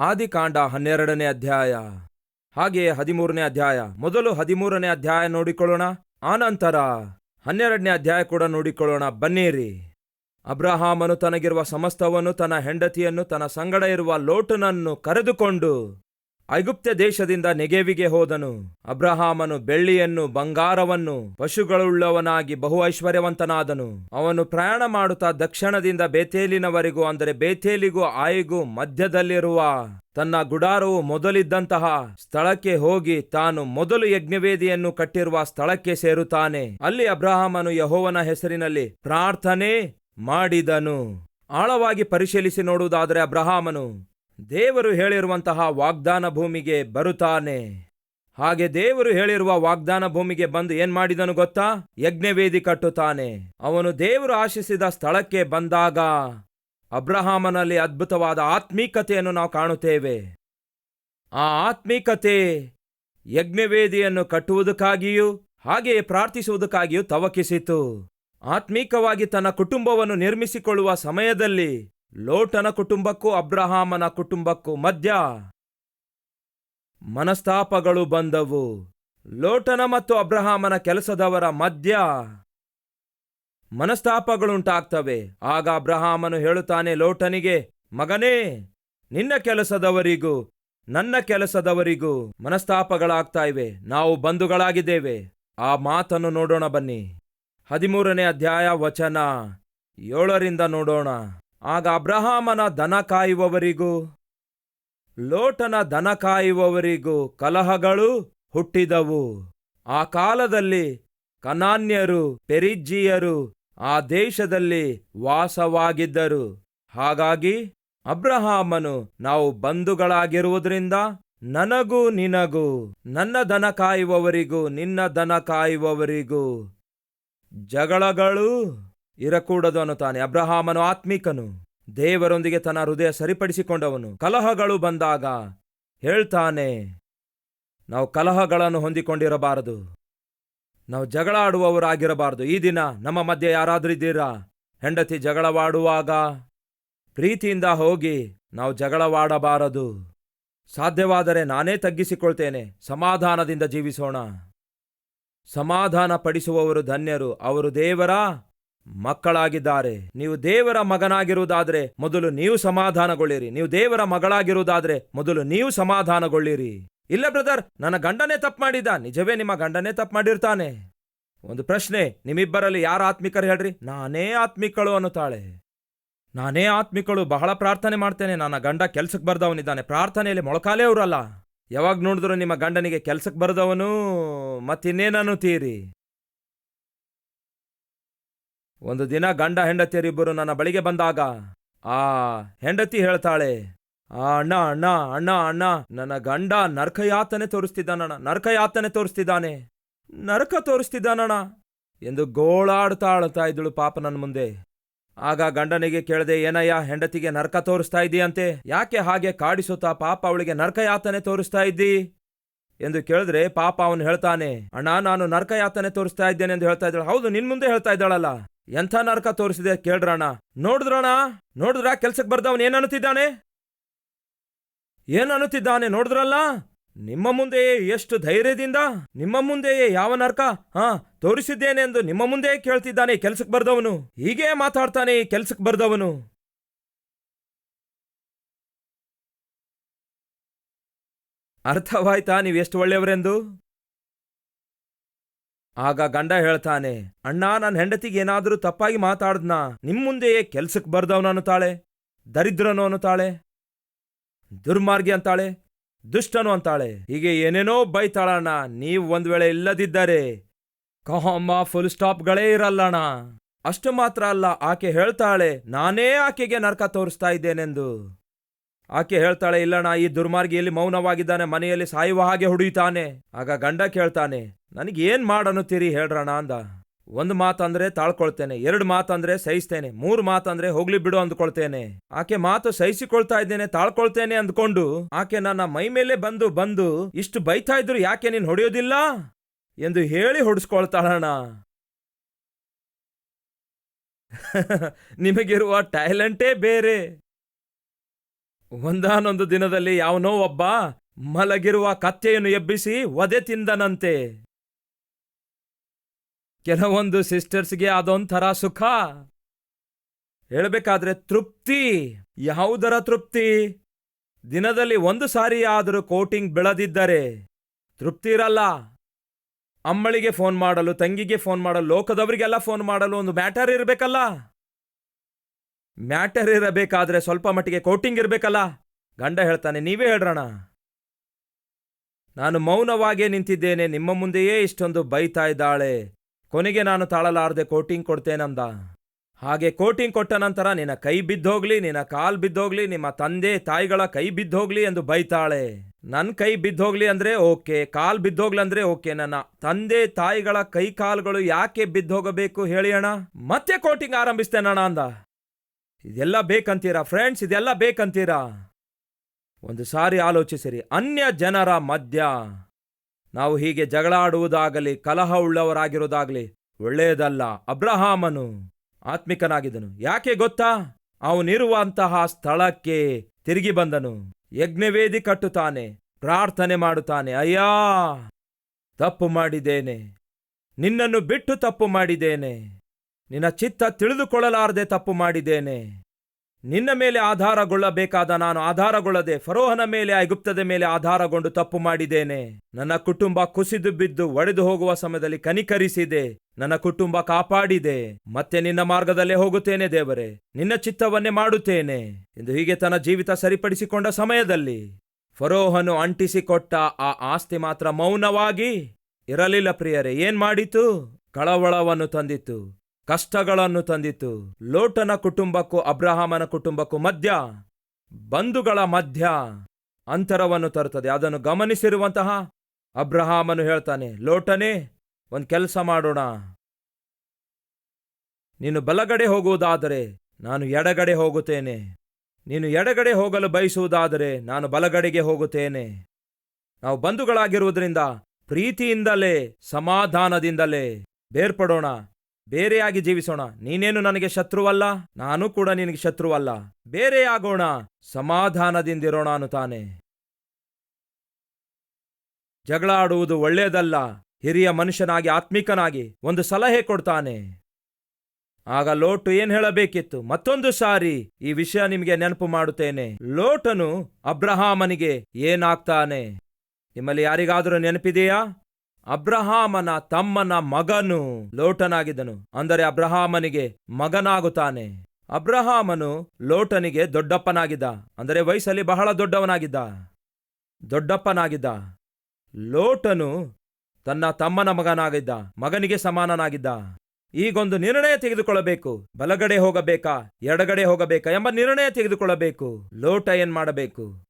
ಆದಿಕಾಂಡ ಹನ್ನೆರಡನೇ ಅಧ್ಯಾಯ. ಹಾಗೆಯೇ ಹದಿಮೂರನೇ ಅಧ್ಯಾಯ. ಮೊದಲು ಹದಿಮೂರನೇ ಅಧ್ಯಾಯ ನೋಡಿಕೊಳ್ಳೋಣ, ಆನಂತರ ಹನ್ನೆರಡನೇ ಅಧ್ಯಾಯ ಕೂಡ ನೋಡಿಕೊಳ್ಳೋಣ. ಬನ್ನಿರಿ. ಅಬ್ರಹಾಮನು ತನಗಿರುವ ಸಮಸ್ತವನ್ನು, ತನ್ನ ಹೆಂಡತಿಯನ್ನು, ತನ್ನ ಸಂಗಡ ಇರುವ ಲೋಟನನ್ನು ಕರೆದುಕೊಂಡು ಐಗುಪ್ತ ದೇಶದಿಂದ ನೆಗೆವಿಗೆ ಹೋದನು. ಅಬ್ರಹಾಮನು ಬೆಳ್ಳಿಯನ್ನು, ಬಂಗಾರವನ್ನು, ಪಶುಗಳುಳ್ಳವನಾಗಿ ಬಹು ಐಶ್ವರ್ಯವಂತನಾದನು. ಅವನು ಪ್ರಯಾಣ ಮಾಡುತ್ತಾ ದಕ್ಷಿಣದಿಂದ ಬೇತೇಲಿನವರೆಗೂ, ಅಂದರೆ ಬೇತೇಲಿಗೂ, ಆಯಿಗೂ ಮಧ್ಯದಲ್ಲಿರುವ ತನ್ನ ಗುಡಾರವು ಮೊದಲಿದ್ದಂತಹ ಸ್ಥಳಕ್ಕೆ ಹೋಗಿ ತಾನು ಮೊದಲು ಯಜ್ಞವೇದಿಯನ್ನು ಕಟ್ಟಿರುವ ಸ್ಥಳಕ್ಕೆ ಸೇರುತ್ತಾನೆ. ಅಲ್ಲಿ ಅಬ್ರಹಾಮನು ಯಹೋವನ ಹೆಸರಿನಲ್ಲಿ ಪ್ರಾರ್ಥನೆ ಮಾಡಿದನು. ಆಳವಾಗಿ ಪರಿಶೀಲಿಸಿ ನೋಡುವುದಾದರೆ ಅಬ್ರಹಾಮನು ದೇವರು ಹೇಳಿರುವಂತಹ ವಾಗ್ದಾನ ಭೂಮಿಗೆ ಬರುತ್ತಾನೆ. ಹಾಗೆ ದೇವರು ಹೇಳಿರುವ ವಾಗ್ದಾನ ಭೂಮಿಗೆ ಬಂದು ಏನ್ ಮಾಡಿದನು ಗೊತ್ತಾ? ಯಜ್ಞವೇದಿ ಕಟ್ಟುತ್ತಾನೆ. ಅವನು ದೇವರು ಆಶಿಸಿದ ಸ್ಥಳಕ್ಕೆ ಬಂದಾಗ ಅಬ್ರಹಾಮನಲ್ಲಿ ಅದ್ಭುತವಾದ ಆತ್ಮೀಕತೆಯನ್ನು ನಾವು ಕಾಣುತ್ತೇವೆ. ಆ ಆತ್ಮೀಕತೆ ಯಜ್ಞವೇದಿಯನ್ನು ಕಟ್ಟುವುದಕ್ಕಾಗಿಯೂ, ಹಾಗೆಯೇ ಪ್ರಾರ್ಥಿಸುವುದಕ್ಕಾಗಿಯೂ ತವಕಿಸಿತು. ಆತ್ಮೀಕವಾಗಿ ತನ್ನ ಕುಟುಂಬವನ್ನು ನಿರ್ಮಿಸಿಕೊಳ್ಳುವ ಸಮಯದಲ್ಲಿ ಲೋಟನ ಕುಟುಂಬಕ್ಕೂ ಅಬ್ರಹಾಮನ ಕುಟುಂಬಕ್ಕೂ ಮಧ್ಯ ಮನಸ್ತಾಪಗಳು ಬಂದವು. ಲೋಟನ ಮತ್ತು ಅಬ್ರಹಾಮನ ಕೆಲಸದವರ ಮಧ್ಯ ಮನಸ್ತಾಪಗಳುಂಟಾಗ್ತವೆ. ಆಗ ಅಬ್ರಹಾಮನು ಹೇಳುತ್ತಾನೆ, ಲೋಟನಿಗೆ, ಮಗನೇ, ನಿನ್ನ ಕೆಲಸದವರಿಗೂ, ನನ್ನ ಕೆಲಸದವರಿಗೂ ಮನಸ್ತಾಪಗಳಾಗ್ತಾ ಇವೆ. ನಾವು ಬಂಧುಗಳಾಗಿದ್ದೇವೆ. ಆ ಮಾತನ್ನು ನೋಡೋಣ ಬನ್ನಿ. ಹದಿಮೂರನೇ ಅಧ್ಯಾಯ ವಚನ ಏಳರಿಂದ ನೋಡೋಣ. ಆಗ ಅಬ್ರಹಾಮನ ದನ ಕಾಯುವವರಿಗೂ, ಲೋಟನ ದನ ಕಾಯುವವರಿಗೂ ಕಲಹಗಳು ಹುಟ್ಟಿದವು. ಆ ಕಾಲದಲ್ಲಿ ಕನಾನ್ಯರು, ಪೆರಿಜ್ಜಿಯರು ಆ ದೇಶದಲ್ಲಿ ವಾಸವಾಗಿದ್ದರು. ಹಾಗಾಗಿ ಅಬ್ರಹಾಮನು, ನಾವು ಬಂಧುಗಳಾಗಿರುವುದರಿಂದ ನನಗೂ ನಿನಗೂ, ನನ್ನ ದನ ಕಾಯುವವರಿಗೂ, ನಿನ್ನ ದನ ಕಾಯುವವರಿಗೂ ಜಗಳಗಳು ಇರಕೂಡದು ಅನ್ನುತ್ತಾನೆ ಅಬ್ರಹಾಮನು ಆತ್ಮಿಕನು. ದೇವರೊಂದಿಗೆ ತನ್ನ ಹೃದಯ ಸರಿಪಡಿಸಿಕೊಂಡವನು. ಕಲಹಗಳು ಬಂದಾಗ ಹೇಳ್ತಾನೆ, ನಾವು ಕಲಹಗಳನ್ನು ಹೊಂದಿಕೊಂಡಿರಬಾರದು. ನಾವು ಜಗಳ ಆಡುವವರಾಗಿರಬಾರದು ಈ ದಿನ ನಮ್ಮ ಮಧ್ಯೆ ಯಾರಾದರೂ ಇದ್ದೀರಾ? ಹೆಂಡತಿ ಜಗಳವಾಡುವಾಗ ಪ್ರೀತಿಯಿಂದ ಹೋಗಿ ನಾವು ಜಗಳವಾಡಬಾರದು. ಸಾಧ್ಯವಾದರೆ ನಾನೇ ತಗ್ಗಿಸಿಕೊಳ್ತೇನೆ. ಸಮಾಧಾನದಿಂದ ಜೀವಿಸೋಣ. ಸಮಾಧಾನ ಪಡಿಸುವವರು ಧನ್ಯರು. ಅವರು ದೇವರ? ಮಕ್ಕಳಾಗಿದ್ದಾರೆ. ನೀವು ದೇವರ ಮಗನಾಗಿರುವುದಾದ್ರೆ ಮೊದಲು ನೀವು ಸಮಾಧಾನಗೊಳ್ಳಿರಿ. ನೀವು ದೇವರ ಮಗಳಾಗಿರುವುದಾದ್ರೆ ಮೊದಲು ನೀವು ಸಮಾಧಾನಗೊಳ್ಳಿರಿ. ಇಲ್ಲ ಬ್ರದರ್, ನನ್ನ ಗಂಡನೇ ತಪ್ಪು ಮಾಡಿದ್ದ. ನಿಜವೇ ನಿಮ್ಮ ಗಂಡನೇ ತಪ್ಪು ಮಾಡಿರ್ತಾನೆ. ಒಂದು ಪ್ರಶ್ನೆ, ನಿಮ್ಮಿಬ್ಬರಲ್ಲಿ ಯಾರು ಆತ್ಮಿಕರು ಹೇಳ್ರಿ? ನಾನೇ ಆತ್ಮಿಕಳು ಅನ್ನುತ್ತಾಳೆ. ನಾನೇ ಆತ್ಮಿಕಳು, ಬಹಳ ಪ್ರಾರ್ಥನೆ ಮಾಡ್ತೇನೆ. ನನ್ನ ಗಂಡ ಕೆಲ್ಸಕ್ಕೆ ಬರ್ದವನಿದ್ದಾನೆ. ಪ್ರಾರ್ಥನೆಯಲ್ಲಿ ಮೊಳಕಾಲೇ ಅವರಲ್ಲ. ಯಾವಾಗ ನೋಡಿದ್ರು ನಿಮ್ಮ ಗಂಡನಿಗೆ ಕೆಲ್ಸಕ್ಕೆ ಬರ್ದವನು ಮತ್ತಿನ್ನೇನನ್ನುತ್ತೀರಿ ಒಂದು ದಿನ ಗಂಡ ಹೆಂಡತಿಯರಿಬ್ಬರು ನನ್ನ ಬಳಿಗೆ ಬಂದಾಗ, ಆ, ಹೆಂಡತಿ ಹೇಳ್ತಾಳೆ, ಆ, ಅಣ್ಣ ಅಣ್ಣ ಅಣ್ಣ ಅಣ್ಣ, ನನ್ನ ಗಂಡ ನರಕಯಾತನೆ ತೋರಿಸ್ತಿದ್ದಾನಣ್ಣ, ನರಕಯಾತನೆ ತೋರಿಸ್ತಿದ್ದಾನೆ, ನರಕ ತೋರಿಸ್ತಿದ್ದಾನಣ್ಣ ಎಂದು ಗೋಳಾಡ್ತಾ ಇದ್ದಳು ಪಾಪ ನನ್ನ ಮುಂದೆ. ಆಗ ಗಂಡನಿಗೆ ಕೇಳದೆ, ಏನಯ್ಯ, ಹೆಂಡತಿಗೆ ನರಕ ತೋರಿಸ್ತಾ ಇದ್ದೀಯಂತೆ ಯಾಕೆ ಹಾಗೆ ಕಾಡಿಸುತ್ತಾ ಪಾಪ ಅವಳಿಗೆ ನರಕಯಾತನೆ ತೋರಿಸ್ತಾ ಇದ್ದಿ? ಎಂದು ಕೇಳಿದ್ರೆ ಪಾಪ ಅವನು ಹೇಳ್ತಾನೆ, ಅಣ್ಣ, ನಾನು ನರಕ ಯಾತನೆ ತೋರಿಸ್ತಾ ಇದ್ದೇನೆ ಎಂದು ಹೇಳ್ತಾ ಇದ್ದಾಳೆ. ಹೌದು, ನಿನ್ ಮುಂದೆ ಹೇಳ್ತಾ ಇದ್ದಾಳಲ್ಲ. ಎಂಥ ನರಕ ತೋರಿಸಿದೆ ಕೇಳ್ರಣ ನೋಡಿದ್ರಣ? ನೋಡಿದ್ರ ಕೆಲ್ಸಕ್ಕೆ ಬರ್ದವನ್ ಏನ್ ಅನ್ನುತ್ತಿದ್ದಾನೆ? ಏನ್ ನೋಡಿದ್ರಲ್ಲ? ನಿಮ್ಮ ಮುಂದೆಯೇ ಎಷ್ಟು ಧೈರ್ಯದಿಂದ, ನಿಮ್ಮ ಮುಂದೆಯೇ ಯಾವ ನರ್ಕ, ಹಾ, ತೋರಿಸಿದ್ದೇನೆ ಎಂದು ನಿಮ್ಮ ಮುಂದೆ ಕೇಳ್ತಿದ್ದಾನೆ ಕೆಲ್ಸಕ್ಕೆ ಬರ್ದವನು. ಹೀಗೆ ಮಾತಾಡ್ತಾನೆ ಈ ಕೆಲ್ಸಕ್ಕೆ ಬರ್ದವನು. ಅರ್ಥವಾಯ್ತಾ ಎಷ್ಟು ಒಳ್ಳೆಯವರೆಂದು? ಆಗ ಗಂಡ ಹೇಳ್ತಾನೆ, ಅಣ್ಣ ನನ್ನ ಹೆಂಡತಿಗೆ ಏನಾದರೂ ತಪ್ಪಾಗಿ ಮಾತಾಡ್ದ್ನ? ನಿಮ್ ಮುಂದೆಯೇ ಕೆಲ್ಸಕ್ಕೆ ಬರ್ದವನು ಅನ್ನುತ್ತಾಳೆ ದರಿದ್ರನು ಅನ್ನುತ್ತಾಳೆ ದುರ್ಮಾರ್ಗಿ ಅಂತಾಳೆ, ದುಷ್ಟನು ಅಂತಾಳೆ. ಹೀಗೆ ಏನೇನೋ ಬೈತಾಳಣ್ಣ ನೀವು ಒಂದ್ ವೇಳೆ ಇಲ್ಲದಿದ್ದರೆ ಕಹಮ್ಮ ಫುಲ್ ಸ್ಟಾಪ್ಗಳೇ ಇರಲ್ಲಣ್ಣ ಅಷ್ಟು ಮಾತ್ರ ಅಲ್ಲ, ಆಕೆ ಹೇಳ್ತಾಳೆ, ನಾನೇ ಆಕೆಗೆ ನರ್ಕ ತೋರಿಸ್ತಾ ಇದ್ದೇನೆಂದು. ಆಕೆ ಹೇಳ್ತಾಳೆ ಇಲ್ಲಣ್ಣ ಈ ದುರ್ಮಾರ್ಗಿಯಲ್ಲಿ ಮೌನವಾಗಿದ್ದಾನೆ, ಮನೆಯಲ್ಲಿ ಸಾಯುವ ಹಾಗೆ ಹುಡುಯ್ತಾನೆ. ಆಗ ಗಂಡ ಕೇಳ್ತಾನೆ, ನನಗೆ ಏನ್ ಮಾಡನ್ನುತ್ತೀರಿ ಹೇಳ್ರಣ ಅಂದ. ಒಂದು ಮಾತಂದ್ರೆ ತಾಳ್ಕೊಳ್ತೇನೆ, ಎರಡು ಮಾತಂದ್ರೆ ಸಹಿಸ್ತೇನೆ, ಮೂರು ಮಾತಂದ್ರೆ ಹೋಗ್ಲಿ ಬಿಡು ಅಂದ್ಕೊಳ್ತೇನೆ. ಆಕೆ ಮಾತು ಸಹಿಸಿಕೊಳ್ತಾ ಇದ್ದೇನೆ, ತಾಳ್ಕೊಳ್ತೇನೆ ಅಂದ್ಕೊಂಡು, ಆಕೆ ನನ್ನ ಮೈ ಮೇಲೆ ಬಂದು ಬಂದು ಇಷ್ಟು ಬೈತಾ ಇದ್ರು ಯಾಕೆ ನೀನು ಹೊಡೆಯೋದಿಲ್ಲ? ಎಂದು ಹೇಳಿ ಹೊಡಿಸ್ಕೊಳ್ತಾಳಣ ನಿಮಗಿರುವ ಟ್ಯಾಲೆಂಟೇ ಬೇರೆ. ಒಂದಾನೊಂದು ದಿನದಲ್ಲಿ ಯಾವನೋ ಒಬ್ಬ ಮಲಗಿರುವ ಕತ್ತೆಯನ್ನು ಎಬ್ಬಿಸಿ ಒದೆ ತಿಂದನಂತೆ. ಕೆಲವೊಂದು ಸಿಸ್ಟರ್ಸ್ಗೆ ಅದೊಂಥರ ಸುಖ. ಹೇಳಬೇಕಾದ್ರೆ ತೃಪ್ತಿ, ಯಾವುದರ ತೃಪ್ತಿ? ದಿನದಲ್ಲಿ ಒಂದು ಸಾರಿ ಆದರೂ ಕೋಟಿಂಗ್ ಬೆಳೆದಿದ್ದರೆ ತೃಪ್ತಿ ಇರಲ್ಲ. ಅಮ್ಮಳಿಗೆ ಫೋನ್ ಮಾಡಲು, ತಂಗಿಗೆ ಫೋನ್ ಮಾಡಲು, ಲೋಕದವರಿಗೆಲ್ಲ ಫೋನ್ ಮಾಡಲು ಒಂದು ಮ್ಯಾಟರ್ ಇರಬೇಕಲ್ಲ. ಮ್ಯಾಟರ್ ಇರಬೇಕಾದ್ರೆ ಸ್ವಲ್ಪ ಮಟ್ಟಿಗೆ ಕೋಟಿಂಗ್ ಇರಬೇಕಲ್ಲ? ಗಂಡ ಹೇಳ್ತಾನೆ, ನೀವೇ ಹೇಳ್ರಣ. ನಾನು ಮೌನವಾಗೇ ನಿಂತಿದ್ದೇನೆ, ನಿಮ್ಮ ಮುಂದೆಯೇ ಇಷ್ಟೊಂದು ಬೈತಾ ಇದ್ದಾಳೆ. ಕೊನೆಗೆ ನಾನು ತಾಳಲಾರದೆ ಕೋಟಿಂಗ್ ಕೊಡ್ತೇನಂದ? ಹಾಗೆ ಕೋಟಿಂಗ್ ಕೊಟ್ಟ ನಂತರ ನಿನ್ನ ಕೈ ಬಿದ್ದೋಗ್ಲಿ, ನಿನ್ನ ಕಾಲ್ ಬಿದ್ದೋಗ್ಲಿ, ನಿಮ್ಮ ತಂದೆ, ತಾಯಿಗಳ ಕೈ ಬಿದ್ದೋಗ್ಲಿ ಎಂದು ಬೈತಾಳೆ. ನನ್ ಕೈ ಬಿದ್ದೋಗ್ಲಿ ಅಂದ್ರೆ ಓಕೆ, ಕಾಲ್ ಬಿದ್ದೋಗ್ಲಿ ಅಂದ್ರೆ ಓಕೆ, ನನ್ನ ತಂದೆ, ತಾಯಿಗಳ ಕೈ ಕಾಲ್ಗಳು ಯಾಕೆ ಬಿದ್ದೋಗಬೇಕು ಹೇಳಿ ಅಣ್ಣ? ಮತ್ತೆ ಕೋಟಿಂಗ್ ಆರಂಭಿಸ್ತೇನಣ್ಣ ಅಂದ. ಇದೆಲ್ಲ ಬೇಕಂತೀರಾ ಫ್ರೆಂಡ್ಸ್ ಇದೆಲ್ಲ ಬೇಕಂತೀರಾ? ಒಂದು ಸಾರಿ ಆಲೋಚಿಸಿರಿ. ಅನ್ಯ ಜನರ ಮಧ್ಯ ನಾವು ಹೀಗೆ ಜಗಳಾಡುವುದಾಗಲಿ, ಕಲಹ ಉಳ್ಳವರಾಗಿರುವುದಾಗಲಿ, ಒಳ್ಳೆಯದಲ್ಲ. ಅಬ್ರಹಾಮನು ಆತ್ಮಿಕನಾಗಿದ್ದನು. ಯಾಕೆ ಗೊತ್ತಾ? ಅವನಿರುವಂತಹ ಸ್ಥಳಕ್ಕೆ ತಿರುಗಿ ಬಂದನು. ಯಜ್ಞವೇದಿ ಕಟ್ಟುತ್ತಾನೆ, ಪ್ರಾರ್ಥನೆ ಮಾಡುತ್ತಾನೆ. ಅಯ್ಯಾ, ತಪ್ಪು ಮಾಡಿದ್ದೇನೆ. ನಿನ್ನನ್ನು ಬಿಟ್ಟು ತಪ್ಪು ಮಾಡಿದ್ದೇನೆ. ನಿನ್ನ ಚಿತ್ತ ತಿಳಿದುಕೊಳ್ಳಲಾರದೆ ತಪ್ಪು ಮಾಡಿದ್ದೇನೆ. ನಿನ್ನ ಮೇಲೆ ಆಧಾರಗೊಳ್ಳಬೇಕಾದ ನಾನು ಆಧಾರಗೊಳ್ಳದೆ ಫರೋಹನ ಮೇಲೆ ಐಗುಪ್ತದ ಮೇಲೆ ಆಧಾರಗೊಂಡು ತಪ್ಪು ಮಾಡಿದ್ದೇನೆ. ನನ್ನ ಕುಟುಂಬ ಕುಸಿದು ಬಿದ್ದು ಒಡೆದು ಹೋಗುವ ಸಮಯದಲ್ಲಿ ಕನಿಕರಿಸಿದೆ. ನನ್ನ ಕುಟುಂಬ ಕಾಪಾಡಿದೆ. ಮತ್ತೆ ನಿನ್ನ ಮಾರ್ಗದಲ್ಲೇ ಹೋಗುತ್ತೇನೆ ದೇವರೇ. ನಿನ್ನ ಚಿತ್ತವನ್ನೇ ಮಾಡುತ್ತೇನೆ. ಎಂದು ಹೀಗೆ ತನ್ನ ಜೀವಿತ ಸರಿಪಡಿಸಿಕೊಂಡ ಸಮಯದಲ್ಲಿ ಫರೋಹನು ಅಂಟಿಸಿಕೊಟ್ಟ ಆ ಆಸ್ತಿ ಮಾತ್ರ ಮೌನವಾಗಿ ಇರಲಿಲ್ಲ ಪ್ರಿಯರೇ, ಏನ್ ಮಾಡಿತು? ಕಳವಳವನ್ನು ತಂದಿತು ಕಷ್ಟಗಳನ್ನು ತಂದಿತು. ಲೋಟನ ಕುಟುಂಬಕ್ಕೂ ಅಬ್ರಹಾಮನ ಕುಟುಂಬಕ್ಕೂ ಮಧ್ಯ ಬಂಧುಗಳ ಮಧ್ಯ ಅಂತರವನ್ನು ತರುತ್ತದೆ. ಅದನ್ನು ಗಮನಿಸಿರುವಂತಹ ಅಬ್ರಹಾಮನು ಹೇಳ್ತಾನೆ, ಲೋಟನೇ, ಒಂದು ಕೆಲಸ ಮಾಡೋಣ. ನೀನು ಬಲಗಡೆ ಹೋಗುವುದಾದರೆ ನಾನು ಎಡಗಡೆ ಹೋಗುತ್ತೇನೆ. ನೀನು ಎಡಗಡೆ ಹೋಗಲು ಬಯಸುವುದಾದರೆ ನಾನು ಬಲಗಡೆಗೆ ಹೋಗುತ್ತೇನೆ. ನಾವು ಬಂಧುಗಳಾಗಿರುವುದರಿಂದ ಪ್ರೀತಿಯಿಂದಲೇ, ಸಮಾಧಾನದಿಂದಲೇ ಬೇರ್ಪಡೋಣ. ಬೇರೆಯಾಗಿ ಜೀವಿಸೋಣ. ನೀನೇನು ನನಗೆ ಶತ್ರುವಲ್ಲ? ನಾನು ಕೂಡ ನಿನಗೆ ಶತ್ರುವಲ್ಲ. ಬೇರೆಯಾಗೋಣ. ಸಮಾಧಾನದಿಂದಿರೋಣ ಅನ್ನುತ್ತಾನೆ. ಜಗಳ ಆಡುವುದು ಒಳ್ಳೆಯದಲ್ಲ. ಹಿರಿಯ ಮನುಷ್ಯನಾಗಿ, ಆತ್ಮಿಕನಾಗಿ ಒಂದು ಸಲಹೆ ಕೊಡ್ತಾನೆ. ಆಗ ಲೋಟು ಏನ್ ಹೇಳಬೇಕಿತ್ತು? ಮತ್ತೊಂದು ಸಾರಿ ಈ ವಿಷಯ ನಿಮಗೆ ನೆನಪು ಮಾಡುತ್ತೇನೆ. ಲೋಟನು ಅಬ್ರಹಾಮನಿಗೆ ಏನಾಗ್ತಾನೆ? ನಿಮ್ಮಲ್ಲಿ ಯಾರಿಗಾದರೂ ನೆನಪಿದೆಯಾ? ಅಬ್ರಹಾಮನ ತಮ್ಮನ ಮಗನು ಲೋಟನಾಗಿದ್ದನು. ಅಂದರೆ ಅಬ್ರಹಾಮನಿಗೆ ಮಗನಾಗುತ್ತಾನೆ. ಅಬ್ರಹಾಮನು ಲೋಟನಿಗೆ ದೊಡ್ಡಪ್ಪನಾಗಿದ್ದ. ಅಂದರೆ ವಯಸ್ಸಲ್ಲಿ ಬಹಳ ದೊಡ್ಡವನಾಗಿದ್ದ. ದೊಡ್ಡಪ್ಪನಾಗಿದ್ದ. ಲೋಟನು ತನ್ನ ತಮ್ಮನ ಮಗನಾಗಿದ್ದ. ಮಗನಿಗೆ ಸಮಾನನಾಗಿದ್ದ. ಈಗೊಂದು ನಿರ್ಣಯ ತೆಗೆದುಕೊಳ್ಳಬೇಕು. ಬಲಗಡೆ ಹೋಗಬೇಕಾ? ಎಡಗಡೆ ಹೋಗಬೇಕಾ? ಎಂಬ ನಿರ್ಣಯ ತೆಗೆದುಕೊಳ್ಳಬೇಕು. ಲೋಟ ಏನ್ ಮಾಡಬೇಕು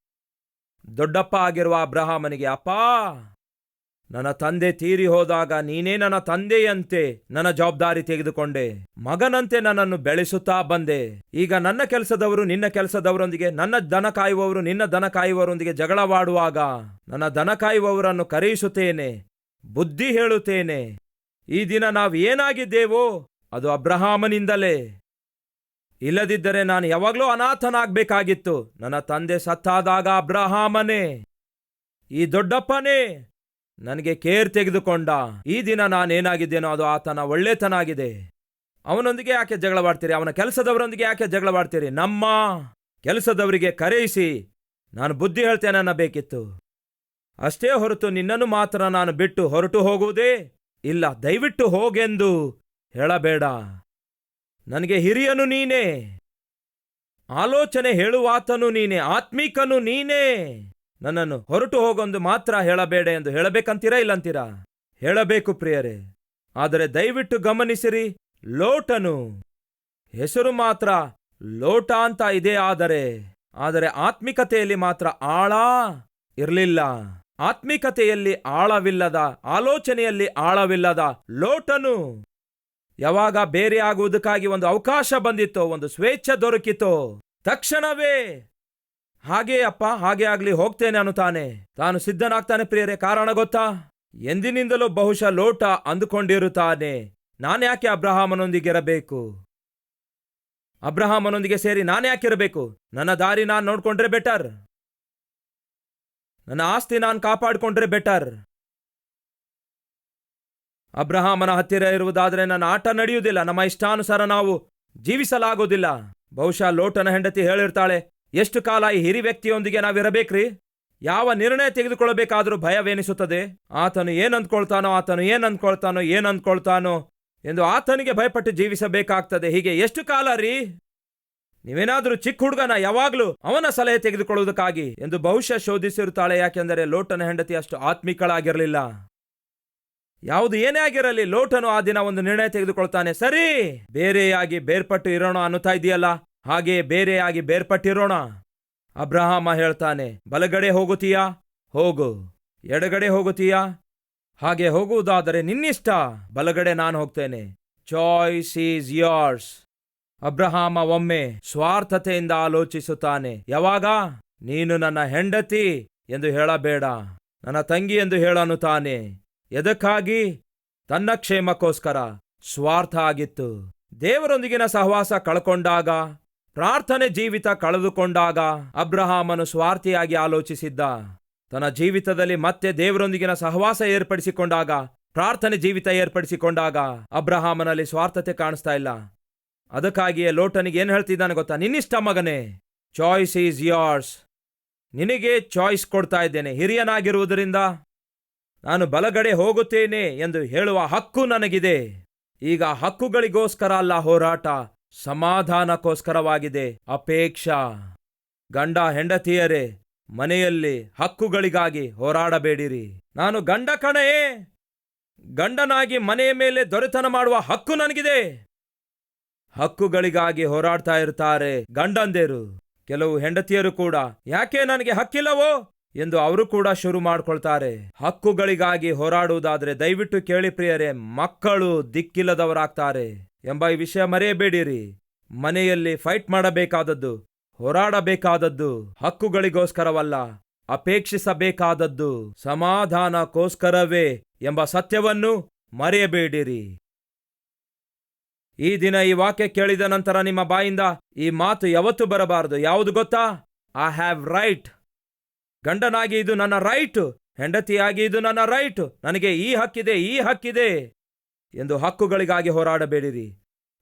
ದೊಡ್ಡಪ್ಪ ಆಗಿರುವ ಅಬ್ರಹಾಮನಿಗೆ, ಅಪ್ಪಾ! ನನ್ನ ತಂದೆ ತೀರಿ ಹೋದಾಗ ನೀನೇ ನನ್ನ ತಂದೆಯಂತೆ ನನ್ನ ಜವಾಬ್ದಾರಿ ತೆಗೆದುಕೊಂಡೆ. ಮಗನಂತೆ ನನ್ನನ್ನು ಬೆಳೆಸುತ್ತಾ ಬಂದೆ. ಈಗ ನನ್ನ ಕೆಲಸದವರು ನಿನ್ನ ಕೆಲಸದವರೊಂದಿಗೆ, ನನ್ನ ದನ ಕಾಯುವವರು ನಿನ್ನ ದನ ಕಾಯುವವರೊಂದಿಗೆ ಜಗಳವಾಡುವಾಗ ನನ್ನ ದನ ಕಾಯುವವರನ್ನು ಕರೆಯಿಸುತ್ತೇನೆ, ಬುದ್ಧಿ ಹೇಳುತ್ತೇನೆ. ಈ ದಿನ ನಾವು ಏನಾಗಿದ್ದೇವೋ ಅದು ಅಬ್ರಹಾಮನಿಂದಲೇ. ಇಲ್ಲದಿದ್ದರೆ ನಾನು ಯಾವಾಗಲೂ ಅನಾಥನಾಗಬೇಕಾಗಿತ್ತು. ನನ್ನ ತಂದೆ ಸತ್ತಾದಾಗ ಅಬ್ರಹಾಮನೇ. ಈ ದೊಡ್ಡಪ್ಪನೇ ನನಗೆ ಕೇರ್ ತೆಗೆದುಕೊಂಡ. ಈ ದಿನ ನಾನೇನಾಗಿದ್ದೇನೋ ಅದು ಆತನ ಒಳ್ಳೆತನಾಗಿದೆ. ಅವನೊಂದಿಗೆ ಯಾಕೆ ಜಗಳವಾಡ್ತೀರಿ? ಅವನ ಕೆಲಸದವರೊಂದಿಗೆ ಯಾಕೆ ಜಗಳವಾಡ್ತೀರಿ? ನಮ್ಮ ಕೆಲಸದವರಿಗೆ ಕರೆಯಿಸಿ. ನಾನು ಬುದ್ಧಿ ಹೇಳ್ತೇನೆ ಅನ್ನಬೇಕಿತ್ತು. ಅಷ್ಟೇ ಹೊರತು ನಿನ್ನನ್ನು ಮಾತ್ರ ನಾನು ಬಿಟ್ಟು ಹೊರಟು ಹೋಗುವುದೇ ಇಲ್ಲ. ದಯವಿಟ್ಟು ಹೋಗೆಂದು ಹೇಳಬೇಡ. ನನಗೆ ಹಿರಿಯನು ನೀನೇ. ಆಲೋಚನೆ ಹೇಳುವಾತನು ನೀನೇ. ಆತ್ಮೀಕನು ನೀನೇ. ನನ್ನನ್ನು ಹೊರಟು ಹೋಗೊಂದು ಮಾತ್ರ ಹೇಳಬೇಡ ಎಂದು ಹೇಳಬೇಕಂತೀರಾ ಇಲ್ಲಂತೀರಾ? ಹೇಳಬೇಕು ಪ್ರಿಯರೇ, ಆದರೆ ದಯವಿಟ್ಟು ಗಮನಿಸಿರಿ, ಲೋಟನು. ಹೆಸರು ಮಾತ್ರ ಲೋಟ ಅಂತ ಇದೆ ಆದರೆ ಆದರೆ ಆತ್ಮಿಕತೆಯಲ್ಲಿ ಮಾತ್ರ ಆಳ ಇರಲಿಲ್ಲ. ಆತ್ಮಿಕತೆಯಲ್ಲಿ ಆಳವಿಲ್ಲದ, ಆಲೋಚನೆಯಲ್ಲಿ ಆಳವಿಲ್ಲದ ಲೋಟನು. ಯಾವಾಗ ಬೇರೆ ಆಗುವುದಕ್ಕಾಗಿ ಒಂದು ಅವಕಾಶ ಬಂದಿತ್ತೋ, ಒಂದು ಸ್ವೇಚ್ಛ ದೊರಕಿತೋ ತಕ್ಷಣವೇ ಹಾಗೇ ಅಪ್ಪ, ಹಾಗೆ ಆಗ್ಲಿ ಹೋಗ್ತೇನೆ ಅನ್ನುತ್ತಾನೆ. ತಾನು ಸಿದ್ಧನಾಗ್ತಾನೆ ಪ್ರಿಯರೇ, ಕಾರಣ ಗೊತ್ತಾ? ಎಂದಿನಿಂದಲೂ ಬಹುಶಃ ಲೋಟ ಅಂದುಕೊಂಡಿರುತ್ತಾನೆ. ನಾನ್ಯಾಕೆ ಅಬ್ರಹಾಮನೊಂದಿಗಿರಬೇಕು ಅಬ್ರಹಾಮನೊಂದಿಗೆ ಸೇರಿ ನಾನೇ ಯಾಕಿರಬೇಕು ನನ್ನ ದಾರಿ ನಾನು ನೋಡ್ಕೊಂಡ್ರೆ ಬೆಟರ್. ನನ್ನ ಆಸ್ತಿ ನಾನು ಕಾಪಾಡಿಕೊಂಡ್ರೆ ಬೆಟರ್. ಅಬ್ರಹಾಮನ ಹತ್ತಿರ ಇರುವುದಾದ್ರೆ ನನ್ನ ಆಟ ನಡೆಯುವುದಿಲ್ಲ. ನಮ್ಮ ಇಷ್ಟಾನುಸಾರ ನಾವು ಜೀವಿಸಲಾಗುವುದಿಲ್ಲ. ಬಹುಶಃ ಲೋಟನ ಹೆಂಡತಿ ಹೇಳಿರ್ತಾಳೆ ಎಷ್ಟು ಕಾಲ ಈ ಹಿರಿ ವ್ಯಕ್ತಿಯೊಂದಿಗೆ ನಾವಿರಬೇಕ್ರಿ? ಯಾವ ನಿರ್ಣಯ ತೆಗೆದುಕೊಳ್ಳಬೇಕಾದ್ರೂ ಭಯವೇನಿಸುತ್ತದೆ. ಆತನು ಏನಂದ್ಕೊಳ್ತಾನೋ ಆತನು ಏನಂದ್ಕೊಳ್ತಾನೋ ಏನಂದ್ಕೊಳ್ತಾನೋ ಎಂದು ಆತನಿಗೆ ಭಯಪಟ್ಟು ಜೀವಿಸಬೇಕಾಗ್ತದೆ. ಹೀಗೆ ಎಷ್ಟು ಕಾಲ ರೀ? ನೀವೇನಾದರೂ ಚಿಕ್ಕ ಹುಡುಗನ ಯಾವಾಗಲೂ ಅವನ ಸಲಹೆ ತೆಗೆದುಕೊಳ್ಳುವುದಕ್ಕಾಗಿ ಎಂದು ಬಹುಶಃ ಶೋಧಿಸಿರುತ್ತಾಳೆ. ಯಾಕೆಂದರೆ ಲೋಟನ ಹೆಂಡತಿ ಅಷ್ಟು ಆತ್ಮಿಕಳಾಗಿರಲಿಲ್ಲ. ಯಾವುದು ಏನೇ ಆಗಿರಲಿ ಲೋಟನು ಆ ದಿನ ಒಂದು ನಿರ್ಣಯ ತೆಗೆದುಕೊಳ್ತಾನೆ. ಸರಿ, ಬೇರೆಯಾಗಿ ಬೇರ್ಪಟ್ಟು ಇರೋಣ ಅನ್ನುತ್ತಾ ಇದೆಯಲ್ಲ? ಹಾಗೆ ಬೇರೆಯಾಗಿ ಬೇರ್ಪಟ್ಟಿರೋಣ. ಅಬ್ರಹಾಮ ಹೇಳ್ತಾನೆ, ಬಲಗಡೆ ಹೋಗುತ್ತೀಯಾ? ಹೋಗು. ಎಡಗಡೆ ಹೋಗುತ್ತೀಯಾ? ಹಾಗೆ ಹೋಗುವುದಾದರೆ ನಿನ್ನಿಷ್ಟ. ಬಲಗಡೆ ನಾನು ಹೋಗ್ತೇನೆ. ಚಾಯ್ಸ್ ಈಸ್ ಯೋರ್ಸ್ ಅಬ್ರಹಾಮ ಒಮ್ಮೆ ಸ್ವಾರ್ಥತೆಯಿಂದ ಆಲೋಚಿಸುತ್ತಾನೆ. ಯಾವಾಗ? ನೀನು ನನ್ನ ಹೆಂಡತಿ ಎಂದು ಹೇಳಬೇಡ. ನನ್ನ ತಂಗಿ ಎಂದು ಹೇಳನು ತಾನೆ. ಎದಕ್ಕಾಗಿ? ತನ್ನ ಕ್ಷೇಮಕ್ಕೋಸ್ಕರ. ಸ್ವಾರ್ಥ ಆಗಿತ್ತು. ದೇವರೊಂದಿಗಿನ ಸಹವಾಸ ಕಳ್ಕೊಂಡಾಗ ಪ್ರಾರ್ಥನೆ ಜೀವಿತ ಕಳೆದುಕೊಂಡಾಗ ಅಬ್ರಹಾಮನು ಸ್ವಾರ್ಥಿಯಾಗಿ ಆಲೋಚಿಸಿದ್ದ. ತನ್ನ ಜೀವಿತದಲ್ಲಿ ಮತ್ತೆ ದೇವರೊಂದಿಗಿನ ಸಹವಾಸ ಏರ್ಪಡಿಸಿಕೊಂಡಾಗ, ಪ್ರಾರ್ಥನೆ ಜೀವಿತ ಏರ್ಪಡಿಸಿಕೊಂಡಾಗ ಅಬ್ರಹಾಮನಲ್ಲಿ ಸ್ವಾರ್ಥತೆ ಕಾಣಿಸ್ತಾ ಇಲ್ಲ. ಅದಕ್ಕಾಗಿಯೇ ಲೋಟನಿಗೆ ಏನ್ ಹೇಳ್ತಿದ್ದಾನೆ ಗೊತ್ತಾ? ನಿನ್ನಿಷ್ಟ ಮಗನೇ ಚಾಯ್ಸ್ ಈಸ್ ಯಾರ್ಸ್ ನಿನಗೆ ಚಾಯ್ಸ್ ಕೊಡ್ತಾ ಇದ್ದೇನೆ. ಹಿರಿಯನಾಗಿರುವುದರಿಂದ ನಾನು ಬಲಗಡೆ ಹೋಗುತ್ತೇನೆ ಎಂದು ಹೇಳುವ ಹಕ್ಕು ನನಗಿದೆ. ಈಗ ಹಕ್ಕುಗಳಿಗೋಸ್ಕರ ಅಲ್ಲ ಹೋರಾಟ. ಸಮಾಧಾನಕ್ಕೋಸ್ಕರವಾಗಿದೆ. ಅಪೇಕ್ಷಾ. ಗಂಡ ಹೆಂಡತಿಯರೇ, ಮನೆಯಲ್ಲಿ ಹಕ್ಕುಗಳಿಗಾಗಿ ಹೋರಾಡಬೇಡಿರಿ. ನಾನು ಗಂಡ ಕಣೆಯೇ ಗಂಡನಾಗಿ ಮನೆಯ ಮೇಲೆ ದೊರೆತನ ಮಾಡುವ ಹಕ್ಕು ನನಗಿದೆ. ಹಕ್ಕುಗಳಿಗಾಗಿ ಹೋರಾಡ್ತಾ ಇರ್ತಾರೆ ಗಂಡಂದೇರು. ಕೆಲವು ಹೆಂಡತಿಯರು ಕೂಡ, ಯಾಕೆ ನನಗೆ ಹಕ್ಕಿಲ್ಲವೋ? ಎಂದು ಅವರು ಕೂಡ ಶುರು ಮಾಡ್ಕೊಳ್ತಾರೆ. ಹಕ್ಕುಗಳಿಗಾಗಿ ಹೋರಾಡುವುದಾದ್ರೆ ದಯವಿಟ್ಟು ಕೇಳಿ ಪ್ರಿಯರೇ, ಮಕ್ಕಳು ದಿಕ್ಕಿಲ್ಲದವರಾಗ್ತಾರೆ. ಎಂಬ ಈ ವಿಷಯ ಮರೆಯಬೇಡಿರಿ. ಮನೆಯಲ್ಲಿ ಫೈಟ್ ಮಾಡಬೇಕಾದದ್ದು, ಹೋರಾಡಬೇಕಾದದ್ದು ಹಕ್ಕುಗಳಿಗೋಸ್ಕರವಲ್ಲ, ಅಪೇಕ್ಷಿಸಬೇಕಾದದ್ದು ಸಮಾಧಾನಕ್ಕೋಸ್ಕರವೇ ಎಂಬ ಸತ್ಯವನ್ನು ಮರೆಯಬೇಡಿರಿ. ಈ ದಿನ ಈ ವಾಕ್ಯ ಕೇಳಿದ ನಂತರ ನಿಮ್ಮ ಬಾಯಿಂದ ಈ ಮಾತು ಯಾವತ್ತೂ ಬರಬಾರದು. ಯಾವುದು ಗೊತ್ತಾ? ಐ ಹ್ಯಾವ್ ರೈಟ್ ಗಂಡನಾಗಿ ಇದು ನನ್ನ ರೈಟ್ ಹೆಂಡತಿಯಾಗಿ ಇದು ನನ್ನ ರೈಟ್ ನನಗೆ ಈ ಹಕ್ಕಿದೆ ಈ ಹಕ್ಕಿದೆ. ಎಂದು ಹಕ್ಕುಗಳಿಗಾಗಿ ಹೋರಾಡಬೇಡಿರಿ.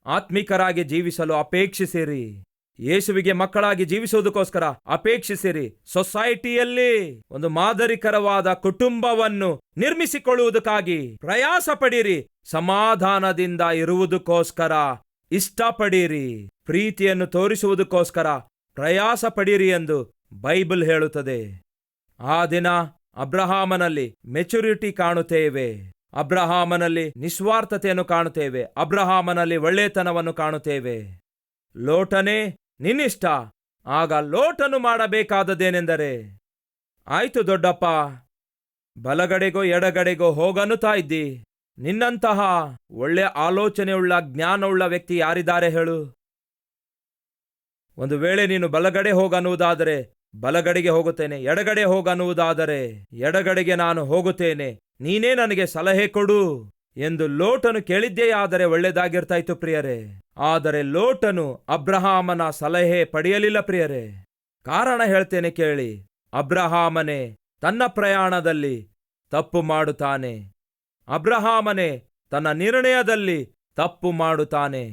ಆತ್ಮಿಕರಾಗಿ ಜೀವಿಸಲು ಅಪೇಕ್ಷಿಸಿರಿ. ಯೇಸುವಿಗೆ ಮಕ್ಕಳಾಗಿ ಜೀವಿಸುವುದಕ್ಕೋಸ್ಕರ ಅಪೇಕ್ಷಿಸಿರಿ. ಸೊಸೈಟಿಯಲ್ಲಿ ಒಂದು ಮಾದರಿಕರವಾದ ಕುಟುಂಬವನ್ನು ನಿರ್ಮಿಸಿಕೊಳ್ಳುವುದಕ್ಕಾಗಿ ಪ್ರಯಾಸ ಪಡಿರಿ ಸಮಾಧಾನದಿಂದ ಇರುವುದಕ್ಕೋಸ್ಕರ ಇಷ್ಟಪಡಿರಿ. ಪ್ರೀತಿಯನ್ನು ತೋರಿಸುವುದಕ್ಕೋಸ್ಕರ ಪ್ರಯಾಸ ಪಡಿರಿ ಎಂದು ಬೈಬಲ್ ಹೇಳುತ್ತದೆ. ಆ ದಿನ ಅಬ್ರಹಾಮನಲ್ಲಿ ಮೆಚುರಿಟಿ ಕಾಣುತ್ತೇವೆ. ಅಬ್ರಹಾಮನಲ್ಲಿ ನಿಸ್ವಾರ್ಥತೆಯನ್ನು ಕಾಣುತ್ತೇವೆ. ಅಬ್ರಹಾಮನಲ್ಲಿ ಒಳ್ಳೆತನವನ್ನು ಕಾಣುತ್ತೇವೆ. ಲೋಟನೇ, ನಿನ್ನಿಷ್ಟ. ಆಗ ಲೋಟನು ಮಾಡಬೇಕಾದದ್ದೇನೆಂದರೆ, ಆಯ್ತು ದೊಡ್ಡಪ್ಪ, ಬಲಗಡೆಗೋ ಎಡಗಡೆಗೋ ಹೋಗನ್ನುತ್ತಾ ಇದ್ದಿ. ನಿನ್ನಂತಹ ಒಳ್ಳೆ ಆಲೋಚನೆಯುಳ್ಳ, ಜ್ಞಾನವುಳ್ಳ ವ್ಯಕ್ತಿ ಯಾರಿದ್ದಾರೆ ಹೇಳು. ಒಂದು ವೇಳೆ ನೀನು ಬಲಗಡೆ ಹೋಗನ್ನುವುದಾದರೆ ಬಲಗಡೆಗೆ ಹೋಗುತ್ತೇನೆ, ಎಡಗಡೆ ಹೋಗನ್ನುವುದಾದರೆ ಎಡಗಡೆಗೆ ನಾನು ಹೋಗುತ್ತೇನೆ, ನೀನೇ ನನಗೆ ಸಲಹೆ ಕೊಡು ಎಂದು ಲೋಟನು ಕೇಳಿದ್ದೇ ಆದರೆ ಒಳ್ಳೆಯದಾಗಿರ್ತಾಯಿತು ಪ್ರಿಯರೇ. ಆದರೆ ಲೋಟನು ಅಬ್ರಹಾಮನ ಸಲಹೆ ಪಡೆಯಲಿಲ್ಲ ಪ್ರಿಯರೇ. ಕಾರಣ ಹೇಳ್ತೇನೆ ಕೇಳಿ, ಅಬ್ರಹಾಮನೆ ತನ್ನ ಪ್ರಯಾಣದಲ್ಲಿ ತಪ್ಪು ಮಾಡುತ್ತಾನೆ. ಅಬ್ರಹಾಮನೆ ತನ್ನ ನಿರ್ಣಯದಲ್ಲಿ ತಪ್ಪು ಮಾಡುತ್ತಾನೆ.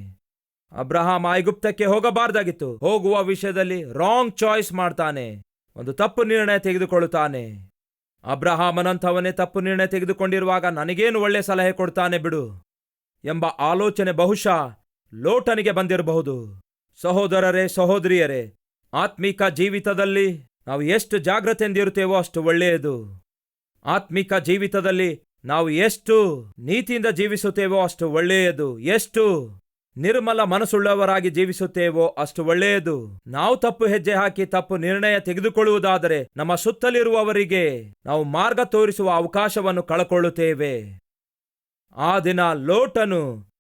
ಅಬ್ರಹಾಂ ಐಗುಪ್ತಕ್ಕೆ ಹೋಗಬಾರ್ದಾಗಿತ್ತು. ಹೋಗುವ ವಿಷಯದಲ್ಲಿ ರಾಂಗ್ ಚಾಯ್ಸ್ ಮಾಡ್ತಾನೆ. ಒಂದು ತಪ್ಪು ನಿರ್ಣಯ ತೆಗೆದುಕೊಳ್ಳುತ್ತಾನೆ. ಅಬ್ರಹಾಮನಂಥವನೇ ತಪ್ಪು ನಿರ್ಣಯ ತೆಗೆದುಕೊಂಡಿರುವಾಗ ನನಗೇನು ಒಳ್ಳೆ ಸಲಹೆ ಕೊಡ್ತಾನೆ ಬಿಡು ಎಂಬ ಆಲೋಚನೆ ಬಹುಶಃ ಲೋಟನಿಗೆ ಬಂದಿರಬಹುದು. ಸಹೋದರರೇ, ಸಹೋದರಿಯರೇ, ಆತ್ಮಿಕ ಜೀವಿತದಲ್ಲಿ ನಾವು ಎಷ್ಟು ಜಾಗ್ರತೆಯಿಂದಿರುತ್ತೇವೋ ಅಷ್ಟು ಒಳ್ಳೆಯದು. ಆತ್ಮಿಕ ಜೀವಿತದಲ್ಲಿ ನಾವು ಎಷ್ಟು ನೀತಿಯಿಂದ ಜೀವಿಸುತ್ತೇವೋ ಅಷ್ಟು ಒಳ್ಳೆಯದು. ಎಷ್ಟು ನಿರ್ಮಲ ಮನಸ್ಸುಳ್ಳವರಾಗಿ ಜೀವಿಸುತ್ತೇವೋ ಅಷ್ಟು ಒಳ್ಳೆಯದು. ನಾವು ತಪ್ಪು ಹೆಜ್ಜೆ ಹಾಕಿ ತಪ್ಪು ನಿರ್ಣಯ ತೆಗೆದುಕೊಳ್ಳುವುದಾದರೆ ನಮ್ಮ ಸುತ್ತಲಿರುವವರಿಗೆ ನಾವು ಮಾರ್ಗ ತೋರಿಸುವ ಅವಕಾಶವನ್ನು ಕಳಕೊಳ್ಳುತ್ತೇವೆ. ಆ ದಿನ ಲೋಟನು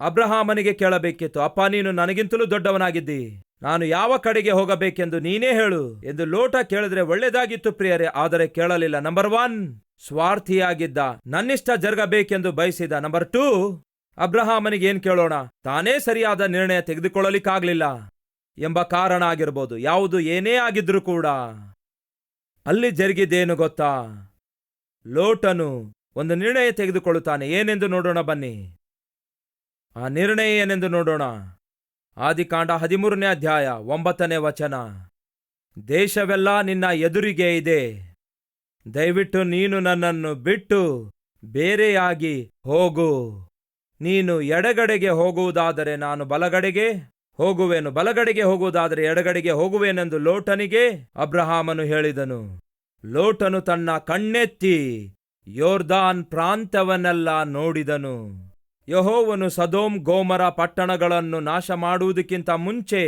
ಅಬ್ರಹಾಮನಿಗೆ ಕೇಳಬೇಕಿತ್ತು, ಅಪ್ಪ, ನೀನು ನನಗಿಂತಲೂ ದೊಡ್ಡವನಾಗಿದ್ದಿ. ನಾನು ಯಾವ ಕಡೆಗೆ ಹೋಗಬೇಕೆಂದು ನೀನೇ ಹೇಳು ಎಂದು ಲೋಟ ಕೇಳಿದ್ರೆ, ಒಳ್ಳೆದಾಗಿತ್ತು ಪ್ರಿಯರೇ, ಆದರೆ ಕೇಳಲಿಲ್ಲ. ನಂಬರ್ ಒನ್ ಸ್ವಾರ್ಥಿಯಾಗಿದ್ದ, ನನ್ನಿಷ್ಟ ಜರುಗಬೇಕೆಂದು ಬಯಸಿದ. ನಂಬರ್ ಟೂ ಅಬ್ರಹಾಮನಿಗೆ ಏನ್ ಕೇಳೋಣ? ತಾನೇ ಸರಿಯಾದ ನಿರ್ಣಯ ತೆಗೆದುಕೊಳ್ಳಲಿಕ್ಕಾಗ್ಲಿಲ್ಲ ಎಂಬ ಕಾರಣ ಆಗಿರ್ಬೋದು. ಯಾವುದು ಏನೇ ಆಗಿದ್ರೂ ಕೂಡ. ಅಲ್ಲಿ ಜರುಗಿದೇನು ಗೊತ್ತಾ? ಲೋಟನು ಒಂದು ನಿರ್ಣಯ ತೆಗೆದುಕೊಳ್ಳುತ್ತಾನೆ. ಏನೆಂದು ನೋಡೋಣ ಬನ್ನಿ. ಆ ನಿರ್ಣಯ ಏನೆಂದು ನೋಡೋಣ? ಆದಿಕಾಂಡ ಹದಿಮೂರನೇ ಅಧ್ಯಾಯ ಒಂಬತ್ತನೇ ವಚನ. ದೇಶವೆಲ್ಲ ನಿನ್ನ ಎದುರಿಗೆ ಇದೆ. ದಯವಿಟ್ಟು ನೀನು ನನ್ನನ್ನು ಬಿಟ್ಟು ಬೇರೆಯಾಗಿ ಹೋಗು. ನೀನು ಎಡಗಡೆಗೆ ಹೋಗುವುದಾದರೆ ನಾನು ಬಲಗಡೆಗೆ ಹೋಗುವೆನು. ಬಲಗಡೆಗೆ ಹೋಗುವುದಾದರೆ ಎಡಗಡೆಗೆ ಹೋಗುವೆನೆಂದು ಲೋಟನಿಗೆ ಅಬ್ರಹಾಮನು ಹೇಳಿದನು. ಲೋಟನು ತನ್ನ ಕಣ್ಣೆತ್ತಿ ಯೋರ್ದಾನ್ ಪ್ರಾಂತವನ್ನೆಲ್ಲ ನೋಡಿದನು. ಯಹೋವನು ಸದೋಮ್ ಗೋಮರ ಪಟ್ಟಣಗಳನ್ನು ನಾಶ ಮಾಡುವುದಕ್ಕಿಂತ ಮುಂಚೆ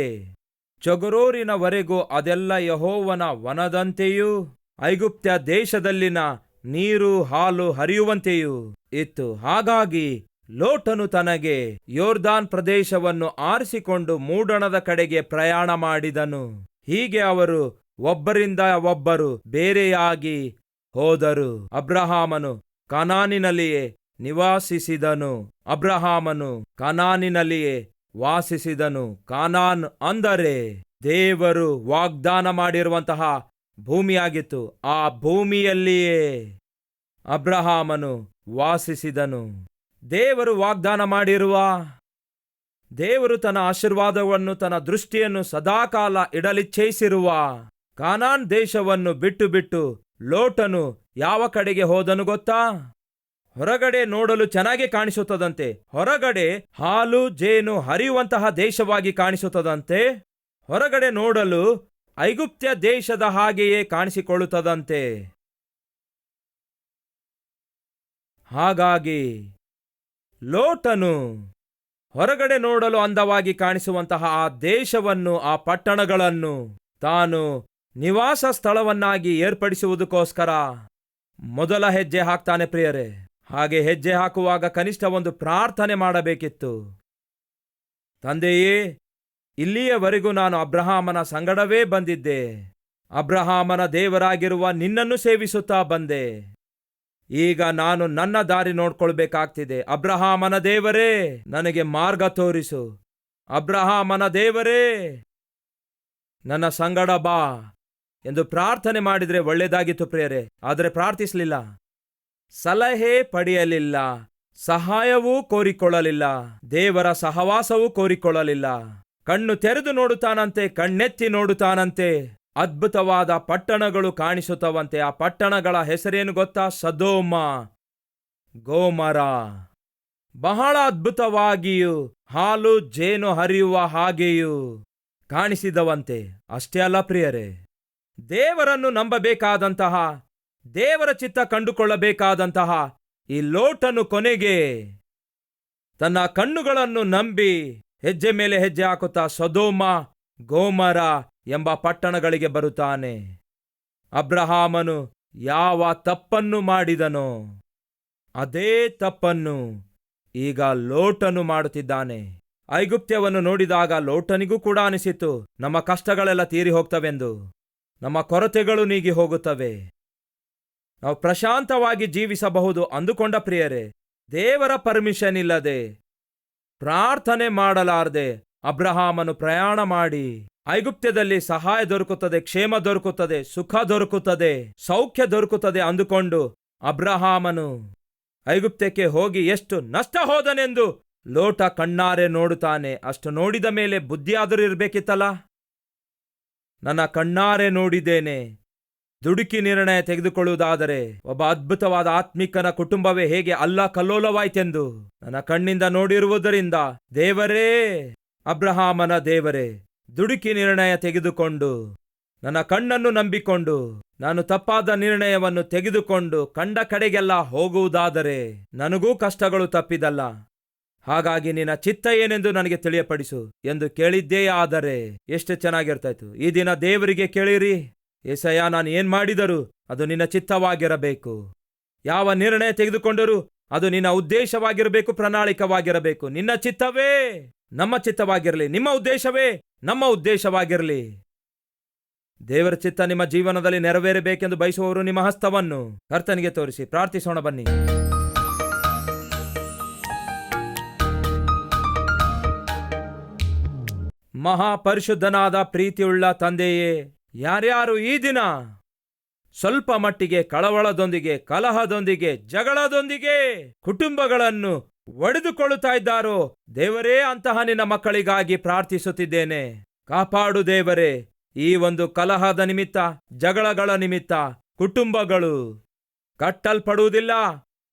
ಚೊಗರೋರಿನವರೆಗೂ ಅದೆಲ್ಲ ಯಹೋವನ ವನದಂತೆಯೂ ಐಗುಪ್ತ್ಯ ದೇಶದಲ್ಲಿನ ನೀರು ಹಾಲು ಹರಿಯುವಂತೆಯೂ ಇತ್ತು. ಹಾಗಾಗಿ ಲೋಟನು ತನಗೆ ಯೋರ್ದಾನ್ ಪ್ರದೇಶವನ್ನು ಆರಿಸಿಕೊಂಡು ಮೂಡಣದ ಕಡೆಗೆ ಪ್ರಯಾಣ ಮಾಡಿದನು. ಹೀಗೆ ಅವರು ಒಬ್ಬರಿಂದ ಒಬ್ಬರು ಬೇರೆಯಾಗಿ ಹೋದರು. ಅಬ್ರಹಾಮನು ಕನಾನಿನಲ್ಲಿಯೇ ನಿವಾಸಿಸಿದನು. ಅಬ್ರಹಾಮನು ಕನಾನಿನಲ್ಲಿಯೇ ವಾಸಿಸಿದನು. ಕಾನಾನ್ ಅಂದರೆ ದೇವರು ವಾಗ್ದಾನ ಮಾಡಿರುವಂತಹ ಭೂಮಿಯಾಗಿತ್ತು. ಆ ಭೂಮಿಯಲ್ಲಿಯೇ ಅಬ್ರಹಾಮನು ವಾಸಿಸಿದನು. ದೇವರು ವಾಗ್ದಾನ ಮಾಡಿರುವ, ದೇವರು ತನ್ನ ಆಶೀರ್ವಾದವನ್ನು, ತನ್ನ ದೃಷ್ಟಿಯನ್ನು ಸದಾಕಾಲ ಇಡಲಿಚ್ಛಯಿಸಿರುವ ಕಾನಾನ್ ದೇಶವನ್ನು ಬಿಟ್ಟು ಬಿಟ್ಟು ಲೋಟನು ಯಾವ ಕಡೆಗೆ ಹೋದನು ಗೊತ್ತಾ? ಹೊರಗಡೆ ನೋಡಲು ಚೆನ್ನಾಗಿ ಕಾಣಿಸುತ್ತದಂತೆ, ಹೊರಗಡೆ ಹಾಲು, ಜೇನು ಹರಿಯುವಂತಹ ದೇಶವಾಗಿ ಕಾಣಿಸುತ್ತದಂತೆ, ಹೊರಗಡೆ ನೋಡಲು ಐಗುಪ್ತ್ಯ ದೇಶದ ಹಾಗೆಯೇ ಕಾಣಿಸಿಕೊಳ್ಳುತ್ತದಂತೆ. ಹಾಗಾಗಿ ಲೋಟನು ಹೊರಗಡೆ ನೋಡಲು ಅಂದವಾಗಿ ಕಾಣಿಸುವಂತಹ ಆ ದೇಶವನ್ನು, ಆ ಪಟ್ಟಣಗಳನ್ನು ತಾನು ನಿವಾಸ ಸ್ಥಳವನ್ನಾಗಿ ಏರ್ಪಡಿಸುವುದಕ್ಕೋಸ್ಕರ ಮೊದಲ ಹೆಜ್ಜೆ ಹಾಕ್ತಾನೆ ಪ್ರಿಯರೇ. ಹಾಗೆ ಹೆಜ್ಜೆ ಹಾಕುವಾಗ ಕನಿಷ್ಠ ಒಂದು ಪ್ರಾರ್ಥನೆ ಮಾಡಬೇಕಿತ್ತು. ತಂದೆಯೇ, ಇಲ್ಲಿಯವರೆಗೂ ನಾನು ಅಬ್ರಹಾಮನ ಸಂಗಡವೇ ಬಂದಿದ್ದೆ. ಅಬ್ರಹಾಮನ ದೇವರಾಗಿರುವ ನಿನ್ನನ್ನು ಸೇವಿಸುತ್ತಾ ಬಂದೆ. ಈಗ ನಾನು ನನ್ನ ದಾರಿ ನೋಡ್ಕೊಳ್ಬೇಕಾಗ್ತಿದೆ. ಅಬ್ರಹಾಮನ ದೇವರೇ, ನನಗೆ ಮಾರ್ಗ ತೋರಿಸು. ಅಬ್ರಹಾಮನ ದೇವರೇ, ನನ್ನ ಸಂಗಡ ಬಾ ಎಂದು ಪ್ರಾರ್ಥನೆ ಮಾಡಿದರೆ ಒಳ್ಳೆಯದಾಗಿತ್ತು ಪ್ರಿಯರೇ, ಆದರೆ ಪ್ರಾರ್ಥಿಸಲಿಲ್ಲ. ಸಲಹೆ ಪಡೆಯಲಿಲ್ಲ. ಸಹಾಯವೂ ಕೋರಿಕೊಳ್ಳಲಿಲ್ಲ. ದೇವರ ಸಹವಾಸವೂ ಕೋರಿಕೊಳ್ಳಲಿಲ್ಲ. ಕಣ್ಣು ತೆರೆದು ನೋಡುತ್ತಾನಂತೆ, ಕಣ್ಣೆತ್ತಿ ನೋಡುತ್ತಾನಂತೆ. ಅದ್ಭುತವಾದ ಪಟ್ಟಣಗಳು ಕಾಣಿಸುತ್ತವಂತೆ. ಆ ಪಟ್ಟಣಗಳ ಹೆಸರೇನು ಗೊತ್ತಾ? ಸದೋಮ, ಗೋಮರ. ಬಹಳ ಅದ್ಭುತವಾಗಿಯೂ ಹಾಲು ಜೇನು ಹರಿಯುವ ಹಾಗೆಯೂ ಕಾಣಿಸಿದವಂತೆ. ಅಷ್ಟೇ ಅಲ್ಲ ಪ್ರಿಯರೇ, ದೇವರನ್ನು ನಂಬಬೇಕಾದಂತಹ, ದೇವರ ಚಿತ್ತ ಕಂಡುಕೊಳ್ಳಬೇಕಾದಂತಹ ಈ ಲೋಟನು ಕೊನೆಗೆ ತನ್ನ ಕಣ್ಣುಗಳನ್ನು ನಂಬಿ ಹೆಜ್ಜೆ ಮೇಲೆ ಹೆಜ್ಜೆ ಹಾಕುತ್ತಾ, ಸದೋಮ, ಗೋಮರ ಎಂಬ ಪಟ್ಟಣಗಳಿಗೆ ಬರುತ್ತಾನೆ. ಅಬ್ರಹಾಮನು ಯಾವ ತಪ್ಪನ್ನು ಮಾಡಿದನೋ ಅದೇ ತಪ್ಪನ್ನು ಈಗ ಲೋಟನು ಮಾಡುತ್ತಿದ್ದಾನೆ. ಐಗುಪ್ತ್ಯವನ್ನು ನೋಡಿದಾಗ ಲೋಟನಿಗೂ ಕೂಡ ಅನಿಸಿತು, ನಮ್ಮ ಕಷ್ಟಗಳೆಲ್ಲ ತೀರಿ ಹೋಗ್ತವೆಂದು. ನಮ್ಮ ಕೊರತೆಗಳು ನೀಗಿ ಹೋಗುತ್ತವೆ. ನಾವು ಪ್ರಶಾಂತವಾಗಿ ಜೀವಿಸಬಹುದು ಅಂದುಕೊಂಡ ಪ್ರಿಯರೇ, ದೇವರ ಪರ್ಮಿಷನ್ ಇಲ್ಲದೆ ಪ್ರಾರ್ಥನೆ ಮಾಡಲಾರದೆ ಅಬ್ರಹಾಮನು ಪ್ರಯಾಣ ಮಾಡಿ ಐಗುಪ್ತ್ಯದಲ್ಲಿ ಸಹಾಯ ದೊರಕುತ್ತದೆ, ಕ್ಷೇಮ ದೊರಕುತ್ತದೆ, ಸುಖ ದೊರಕುತ್ತದೆ, ಸೌಖ್ಯ ದೊರಕುತ್ತದೆ ಅಂದುಕೊಂಡು ಅಬ್ರಹಾಮನು ಐಗುಪ್ತ್ಯಕ್ಕೆ ಹೋಗಿ ಎಷ್ಟು ನಷ್ಟ ಹೋದನೆಂದು ಲೋಟ ಕಣ್ಣಾರೆ ನೋಡುತ್ತಾನೆ. ಅಷ್ಟು ನೋಡಿದ ಮೇಲೆ ಬುದ್ಧಿಯಾದರೂ ಇರಬೇಕಿತ್ತಲ್ಲ? ನನ್ನ ಕಣ್ಣಾರೆ ನೋಡಿದ್ದೇನೆ. ದುಡುಕಿ ನಿರ್ಣಯ ತೆಗೆದುಕೊಳ್ಳುವುದಾದರೆ ಒಬ್ಬ ಅದ್ಭುತವಾದ ಆತ್ಮಿಕನ ಕುಟುಂಬವೇ ಹೇಗೆ ಅಲ್ಲ ಕಲ್ಲೋಲವಾಯ್ತೆಂದು ನನ್ನ ಕಣ್ಣಿಂದ ನೋಡಿರುವುದರಿಂದ ದೇವರೇ, ಅಬ್ರಹಾಮನ ದೇವರೇ ದುಡುಕಿ ನಿರ್ಣಯ ತೆಗೆದುಕೊಂಡು, ನನ್ನ ಕಣ್ಣನ್ನು ನಂಬಿಕೊಂಡು, ನಾನು ತಪ್ಪಾದ ನಿರ್ಣಯವನ್ನು ತೆಗೆದುಕೊಂಡು ಕಂಡ ಕಡೆಗೆಲ್ಲ ಹೋಗುವುದಾದರೆ ನನಗೂ ಕಷ್ಟಗಳು ತಪ್ಪಿದಲ್ಲ. ಹಾಗಾಗಿ ನಿನ್ನ ಚಿತ್ತ ಏನೆಂದು ನನಗೆ ತಿಳಿಯಪಡಿಸು ಎಂದು ಕೇಳಿದ್ದೇ ಆದರೆ ಎಷ್ಟು ಚೆನ್ನಾಗಿರ್ತಾಯ್ತು. ಈ ದಿನ ದೇವರಿಗೆ ಕೇಳಿರಿ. ಏಸಯ್ಯ ನಾನು ಏನ್ ಮಾಡಿದರೂ ಅದು ನಿನ್ನ ಚಿತ್ತವಾಗಿರಬೇಕು. ಯಾವ ನಿರ್ಣಯ ತೆಗೆದುಕೊಂಡರೂ ಅದು ನಿನ್ನ ಉದ್ದೇಶವಾಗಿರಬೇಕು, ಪ್ರಣಾಳಿಕವಾಗಿರಬೇಕು. ನಿನ್ನ ಚಿತ್ತವೇ! ನಮ್ಮ ಚಿತ್ತವಾಗಿರಲಿ, ನಿಮ್ಮ ಉದ್ದೇಶವೇ ನಮ್ಮ ಉದ್ದೇಶವಾಗಿರಲಿ. ದೇವರ ಚಿತ್ತ ನಿಮ್ಮ ಜೀವನದಲ್ಲಿ ನೆರವೇರಬೇಕೆಂದು ಬಯಸುವವರು ನಿಮ್ಮ ಹಸ್ತವನ್ನು. ಕರ್ತನಿಗೆ ತೋರಿಸಿ, ಪ್ರಾರ್ಥಿಸೋಣ ಬನ್ನಿ. ಮಹಾಪರಿಶುದ್ಧನಾದ ಪ್ರೀತಿಯುಳ್ಳ ತಂದೆಯೇ, ಯಾರ್ಯಾರು ಈ ದಿನ ಸ್ವಲ್ಪ ಮಟ್ಟಿಗೆ ಕಳವಳದೊಂದಿಗೆ, ಕಲಹದೊಂದಿಗೆ, ಜಗಳದೊಂದಿಗೆ ಕುಟುಂಬಗಳನ್ನು ಒಡೆದುಕೊಳ್ಳುತ್ತಾ ಇದ್ದಾರೋ? ದೇವರೇ, ಅಂತಹ ನಿನ್ನ ಮಕ್ಕಳಿಗಾಗಿ ಪ್ರಾರ್ಥಿಸುತ್ತಿದ್ದೇನೆ. ಕಾಪಾಡು ದೇವರೇ, ಈ ಒಂದು ಕಲಹದ ನಿಮಿತ್ತ, ಜಗಳಗಳ ನಿಮಿತ್ತ, ಕುಟುಂಬಗಳು ಕಟ್ಟಲ್ಪಡುವುದಿಲ್ಲ,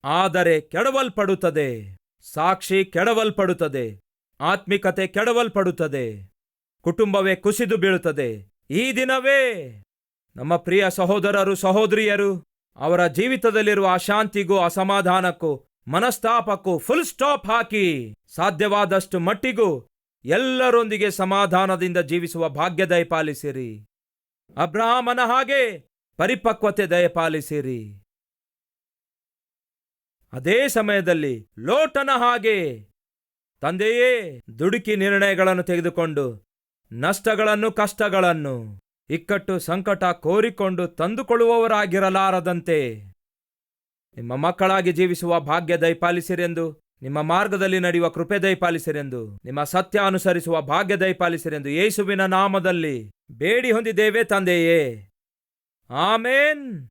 ಆದರೆ ಕೆಡವಲ್ಪಡುತ್ತದೆ. ಸಾಕ್ಷಿ ಕೆಡವಲ್ಪಡುತ್ತದೆ, ಆತ್ಮಿಕತೆ ಕೆಡವಲ್ಪಡುತ್ತದೆ, ಕುಟುಂಬವೇ ಕುಸಿದು ಬೀಳುತ್ತದೆ. ಈ ದಿನವೇ ನಮ್ಮ ಪ್ರಿಯ ಸಹೋದರರು, ಸಹೋದರಿಯರು, ಅವರ ಜೀವಿತದಲ್ಲಿರುವ ಅಶಾಂತಿಗೂ ಅಸಮಾಧಾನಕ್ಕೂ ಮನಸ್ತಾಪಕ್ಕೂ ಫುಲ್ ಸ್ಟಾಪ್ ಹಾಕಿ ಸಾಧ್ಯವಾದಷ್ಟು ಮಟ್ಟಿಗೂ ಎಲ್ಲರೊಂದಿಗೆ ಸಮಾಧಾನದಿಂದ ಜೀವಿಸುವ ಭಾಗ್ಯ ದಯಪಾಲಿಸಿರಿ. ಅಬ್ರಾಹ್ಮನ ಹಾಗೆ ಪರಿಪಕ್ವತೆ ದಯಪಾಲಿಸಿರಿ. ಅದೇ ಸಮಯದಲ್ಲಿ ಲೋಟನ ಹಾಗೆ ತಂದೆಯೇ ದುಡುಕಿ ನಿರ್ಣಯಗಳನ್ನು ತೆಗೆದುಕೊಂಡು ನಷ್ಟಗಳನ್ನು ಕಷ್ಟಗಳನ್ನು ಇಕ್ಕಟ್ಟು ಸಂಕಟ ಕೋರಿಕೊಂಡು ತಂದುಕೊಳ್ಳುವವರಾಗಿರಲಾರದಂತೆ ನಿಮ್ಮ ಮಕ್ಕಳಾಗಿ ಜೀವಿಸುವ ಭಾಗ್ಯ ದಯಪಾಲಿಸಿರೆಂದು, ನಿಮ್ಮ ಮಾರ್ಗದಲ್ಲಿ ನಡೆಯುವ ಕೃಪೆ ದಯಪಾಲಿಸಿರೆಂದು, ನಿಮ್ಮ ಸತ್ಯ ಅನುಸರಿಸುವ ಭಾಗ್ಯ ದಯಪಾಲಿಸಿರೆಂದು ಯೇಸುವಿನ ನಾಮದಲ್ಲಿ ಬೇಡಿ ಹೊಂದಿದ್ದೇವೆ ತಂದೆಯೇ. ಆಮೇನ್.